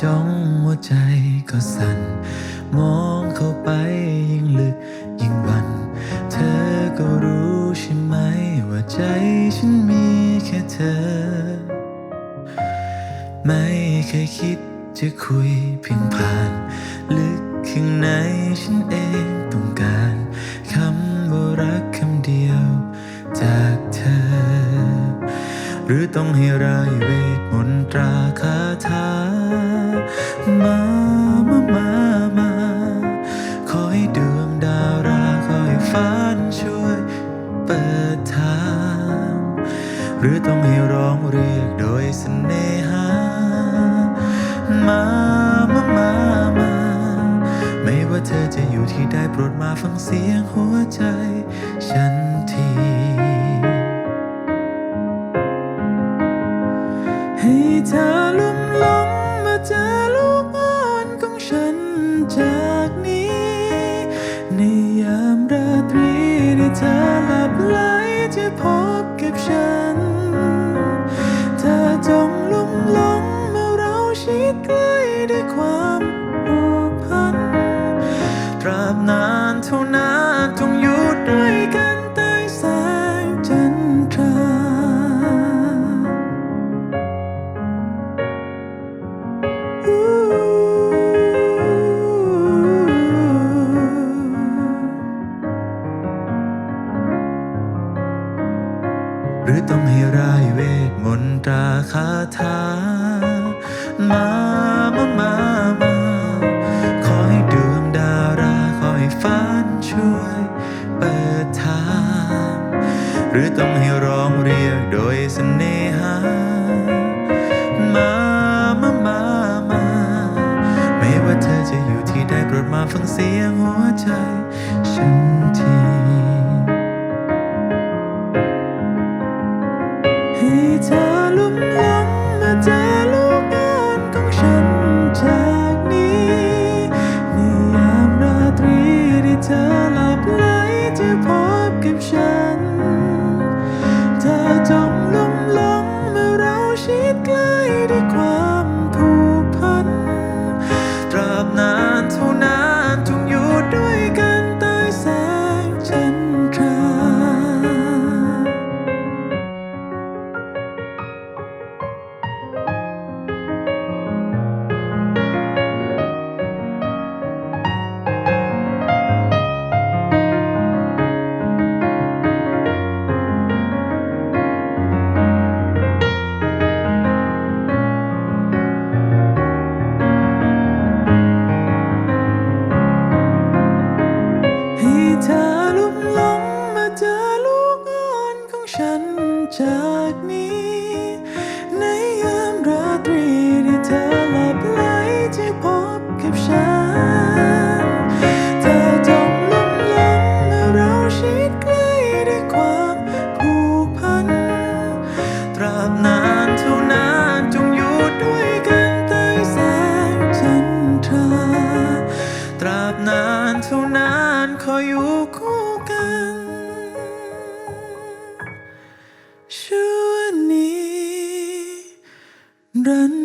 จ้องหัวใจก็สั่น มองเข้าไปยิ่งลึกยิ่งหวัน เธอก็รู้ใช่ไหมว่าใจฉันมีแค่เธอ ไม่เคยคิดจะคุยเพียงผ่าน ลึกข้างในฉันเองต้องการคำว่ารักคำเดียวจากเธอ หรือต้องให้รายเวทมนตราคาถา มามามามาขอให้ดวงดาวราขอให้ฟ้าช่วยเปิดทาง หรือต้องให้ร้องเรียกโดยเสน่หา มามามามา ไม่ว่าเธอจะอยู่ที่ใดโปรดมาฟังเสียงหัวใจ ฉันที จากนี้ ในยามราตรีที่เธอหลับไหลจะพบกับฉัน เธอจงลุ่มหลงเมื่อเราชิดใกล้ด้วยความผูกพัน ตราบนานเท่านาน ให้รายเวทมนตราคาถา มา มา มา มา ขอให้ดวงดาราขอให้ฟ้านช่วยเปิดทาง หรือต้องให้ร้องเรียกโดยเสน่หา มา มา มา มา ไม่ว่าเธอจะอยู่ที่ใดโปรดมาฟังเสียงหัวใจ ฉันที ชิดใกล้ด้วยควา ชั่วนิรัน